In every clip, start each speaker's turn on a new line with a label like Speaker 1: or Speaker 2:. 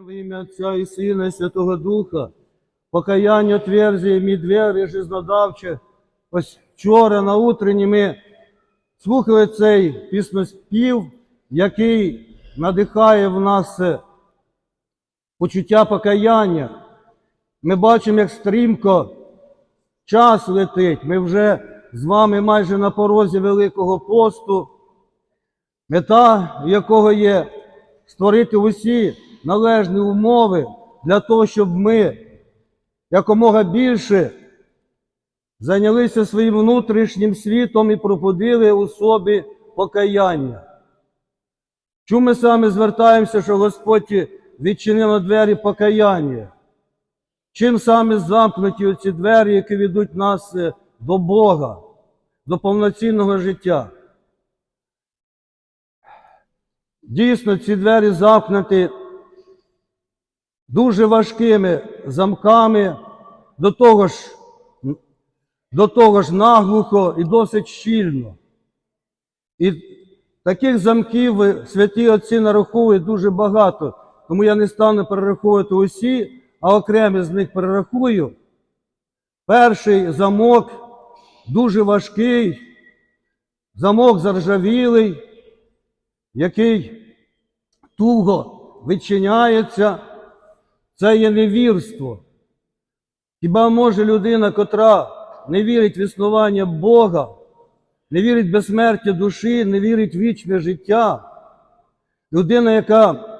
Speaker 1: Во ім'я Отця і Сина, і Святого Духа, покаяння тверзі, мій жизнодавче. Ось вчора на утренні ми слухали цей пісноспів, який надихає в нас е, почуття покаяння. Ми бачимо, як стрімко час летить. Ми вже з вами майже на порозі Великого посту, мета якого є створити усі належні умови для того, щоб ми якомога більше зайнялися своїм внутрішнім світом і пробудили у собі покаяння. Чому ми саме звертаємося, що Господь відчинив на двері покаяння? Чим саме замкнуті ці двері, які ведуть нас е, до Бога, до повноцінного життя? Дійсно, ці двері замкнуті дуже важкими замками, до того ж, до того ж наглухо і досить щільно. І таких замків святі отці нараховують дуже багато, тому я не стану перераховувати усі, а окремі з них перерахую. Перший замок дуже важкий, замок заржавілий, який туго відчиняється, це є невірство. Хіба може людина, котра не вірить в існування Бога, не вірить в безсмертя душі, не вірить в вічне життя, людина, яка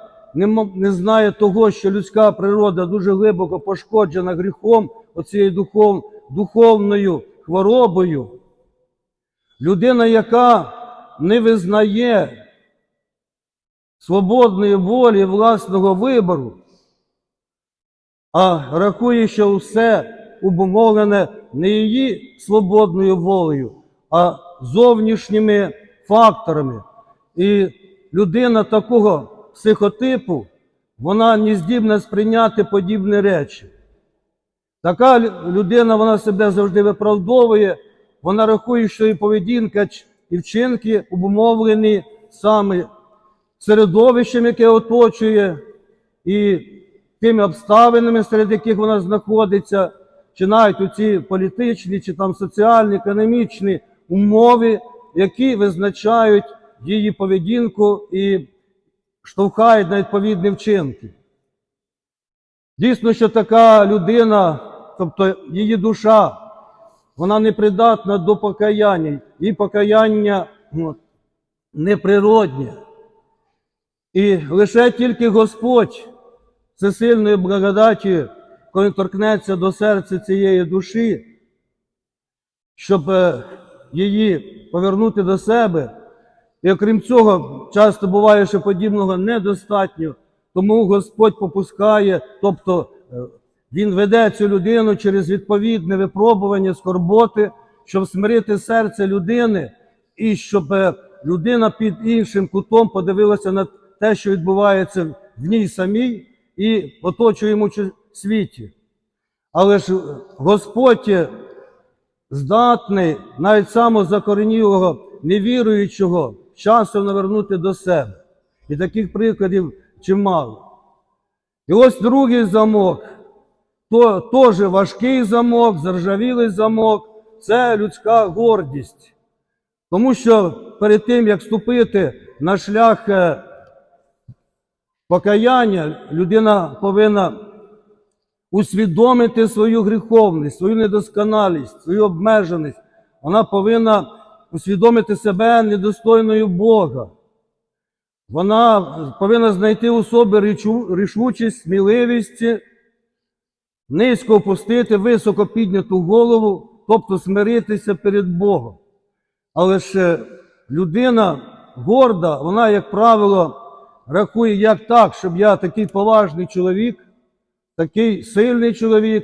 Speaker 1: не, знає того, що людська природа дуже глибоко пошкоджена гріхом, оцією духов, духовною хворобою, людина, яка не визнає свободної волі власного вибору, а рахує, що все обумовлене не її свободною волею, а зовнішніми факторами. І людина такого психотипу, вона не здібна сприйняти подібні речі. Така людина, вона себе завжди виправдовує, вона рахує, що і поведінка і вчинки обумовлені саме середовищем, яке оточує, і тими обставинами, серед яких вона знаходиться, чи навіть у ці політичні, чи там соціальні, економічні умови, які визначають її поведінку і штовхають на відповідні вчинки. Дійсно, що така людина, тобто її душа, вона не придатна до покаяння, її покаяння неприроднє. І лише тільки Господь всесильної благодаті, коли торкнеться до серця цієї душі, щоб е, її повернути до себе. І окрім цього, часто буває, що подібного недостатньо, тому Господь попускає, тобто е, Він веде цю людину через відповідне випробування, скорботи, щоб смирити серце людини, і щоб е, людина під іншим кутом подивилася на те, що відбувається в ній самій і оточуємо світі. Але ж Господь здатний навіть самозакоренілого невіруючого часом навернути до себе. І таких прикладів чимало. І ось другий замок, то теж важкий замок, заржавілий замок, це людська гордість. Тому що перед тим, як вступити на шлях е, покаяння, людина повинна усвідомити свою гріховність, свою недосконалість, свою обмеженість. Вона повинна усвідомити себе недостойною Бога. Вона повинна знайти у собі рішучість, сміливість, низько опустити високо підняту голову, тобто смиритися перед Богом. Але ж людина горда, вона, як правило, рахує як так, щоб я такий поважний чоловік, такий сильний чоловік,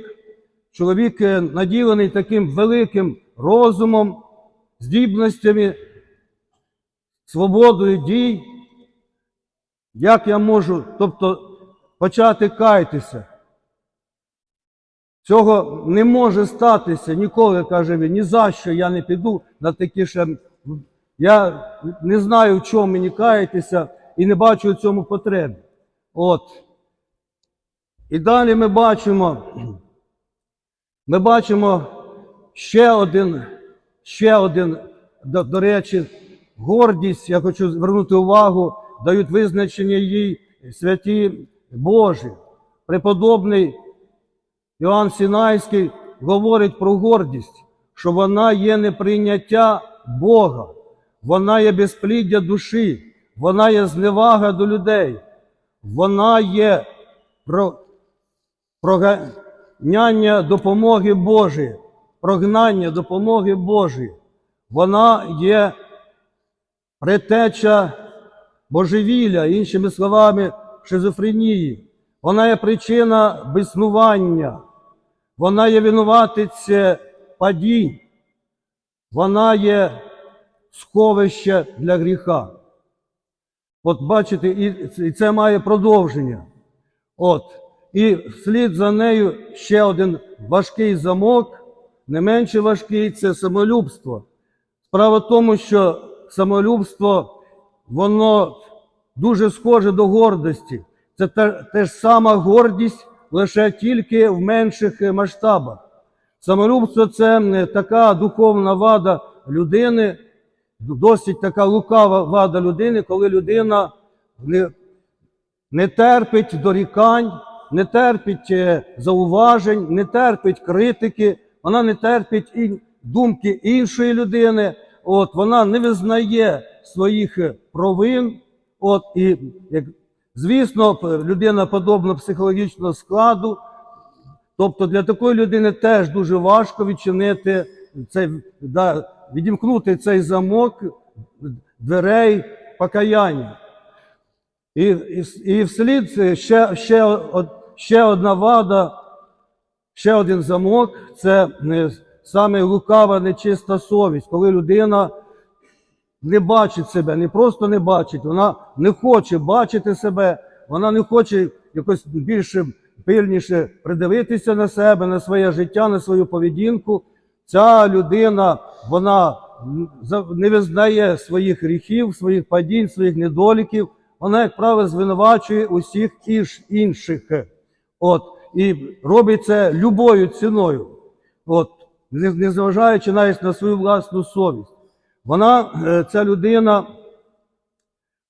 Speaker 1: чоловік е, наділений таким великим розумом, здібностями, свободою дій. Як я можу, тобто, почати кайтися? Цього не може статися ніколи, каже він, ні за що я не піду на такі ще. Я не знаю, в чому мені каятися і не бачу у цьому потреби. От. І далі ми бачимо, ми бачимо ще один, ще один, до, до речі, гордість, я хочу звернути увагу, дають визначення їй святі Божі. Преподобний Іоанн Сінайський говорить про гордість, що вона є неприйняття Бога, вона є безпліддя душі, вона є зневага до людей, вона є про, проганяння допомоги Божої, прогнання допомоги Божої. Вона є претеча божевілля, іншими словами, шизофренії. Вона є причина біснування, вона є винуватець падінь, вона є сховище для гріха. От бачите, і це має продовження. От. І вслід за нею ще один важкий замок, не менше важкий це самолюбство. Справа в тому, що самолюбство, воно дуже схоже до гордості. Це те, те ж сама гордість, лише тільки в менших е, масштабах. Самолюбство це м, така духовна вада людини, досить така лукава вада людини, коли людина не, не терпить дорікань, не терпить е, зауважень, не терпить критики, вона не терпить і думки іншої людини, от, вона не визнає своїх е, провин. От, і, як, звісно, людина подобна психологічного складу, Тобто для такої людини теж дуже важко відчинити цей, да, відімкнути цей замок дверей покаяння. І, і, і вслід ще, ще, ще одна вада, ще один замок це е, саме лукава нечиста совість, коли людина не бачить себе, не просто не бачить, вона не хоче бачити себе, вона не хоче якось більше пильніше придивитися на себе, на своє життя, на свою поведінку. Ця людина, вона не визнає своїх гріхів, своїх падінь, своїх недоліків. Вона, як правило, звинувачує усіх інших. От, і робить це любою ціною, от, не, не зважаючи навіть на свою власну совість. Вона, е, ця людина,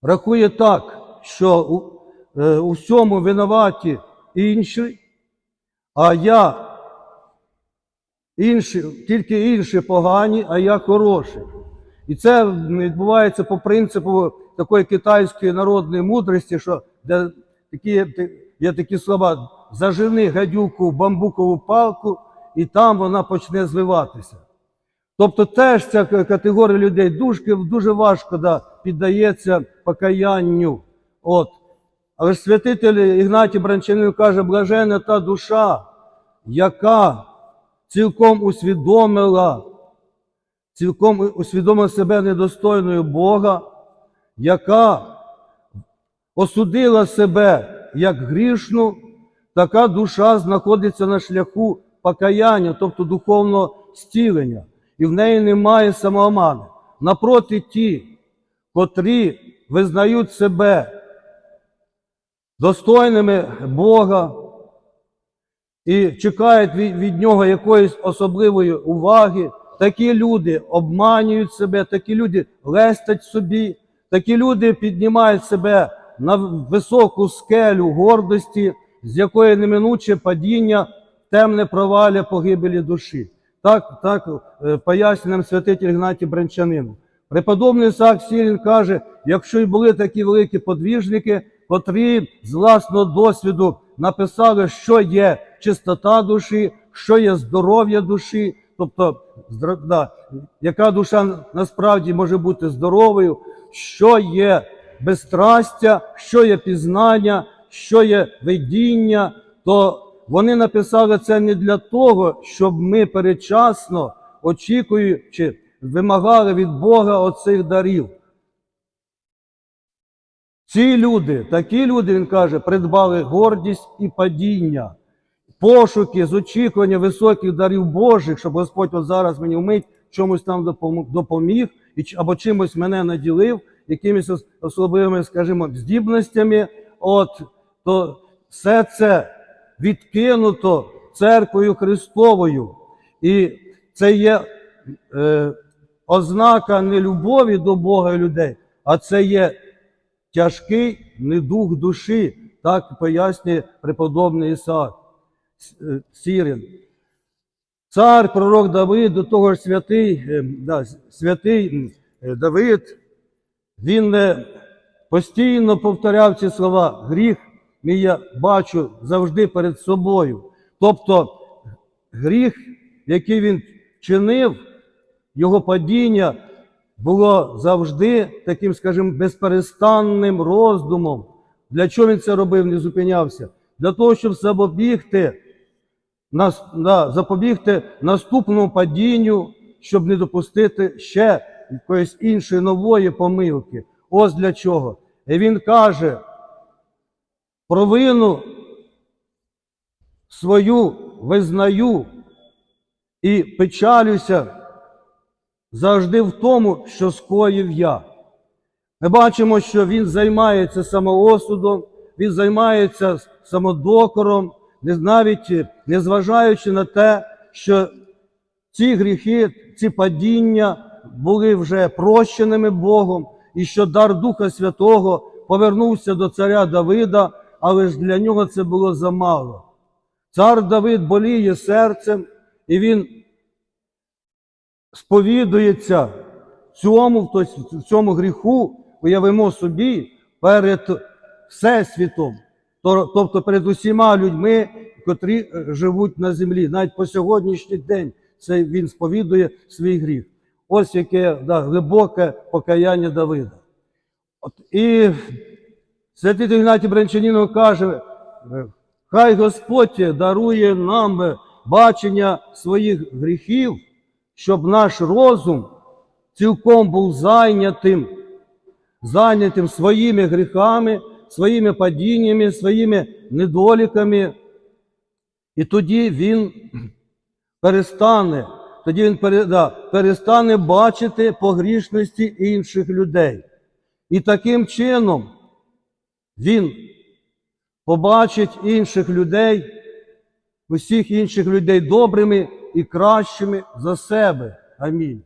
Speaker 1: рахує так, що у, е, у всьому винуваті інші, а я інші, тільки інші погані, а я хороший. І це відбувається по принципу такої китайської народної мудрості, що де такі, є такі слова зажени гадюку в бамбукову палку, і там вона почне звиватися. Тобто теж ця категорія людей дуже, дуже важко да, піддається покаянню. От. Але святитель Ігнатій Бранчанин каже, блажена та душа, яка цілком усвідомила, цілком усвідомила себе недостойною Бога, яка осудила себе як грішну, така душа знаходиться на шляху покаяння, тобто духовного стілення, і в неї немає самоомани. Напроти ті, котрі визнають себе достойними Бога і чекають від, нього якоїсь особливої уваги. Такі люди обманюють себе, такі люди лестять собі, такі люди піднімають себе на високу скелю гордості, з якої неминуче падіння темне провалля погибелі душі. Так, так е, пояснює нам святитель Гнатій Бранчанин. Преподобний Ісаак Сірін каже, якщо й були такі великі подвіжники, котрі з власного досвіду написали, що є чистота душі, що є здоров'я душі, тобто да, яка душа насправді може бути здоровою, що є безстрастя, що є пізнання, що є видіння, то вони написали це не для того, щоб ми передчасно, очікуючи, вимагали від Бога оцих дарів. Ці люди, такі люди, він каже, придбали гордість і падіння, пошуки з очікування високих дарів Божих, щоб Господь от зараз мені вмить чомусь там допоміг, або чимось мене наділив, якимись особливими, скажімо, здібностями. От, то все це відкинуто церквою Христовою. І це є е, ознака не любові до Бога і людей, а це є тяжкий недух душі, так пояснює преподобний Ісаак Е, Сірин. Цар, пророк Давид, до того ж святий, е, да, святий е, Давид, він постійно повторяв ці слова. Гріх мій я бачу завжди перед собою. Тобто гріх, який він чинив, його падіння було завжди таким, скажімо, безперестанним роздумом. Для чого він це робив, не зупинявся? Для того, щоб запобігти, нас- да, запобігти наступному падінню, щоб не допустити ще якоїсь іншої нової помилки. Ось для чого. І він каже, провину свою визнаю і печалюся завжди в тому, що скоїв я. Ми бачимо, що він займається самоосудом, він займається самодокором, навіть незважаючи на те, що ці гріхи, ці падіння були вже прощеними Богом, і що дар Духа Святого повернувся до царя Давида, але ж для нього це було замало. Цар Давид боліє серцем, і він сповідується цьому, тобто в цьому гріху, уявимо собі, перед Всесвітом, то- тобто перед усіма людьми, котрі е, живуть на землі. Навіть по сьогоднішній день це він сповідує свій гріх. Ось яке да, глибоке покаяння Давида. От, і святий Ігнатій Брянчанінов каже, е, хай Господь дарує нам бачення своїх гріхів, щоб наш розум цілком був зайнятим, зайнятим своїми гріхами, своїми падіннями, своїми недоліками. І тоді він перестане, тоді він перестане бачити погрішності інших людей. І таким чином він побачить інших людей, усіх інших людей добрими і кращими за себе. Амінь.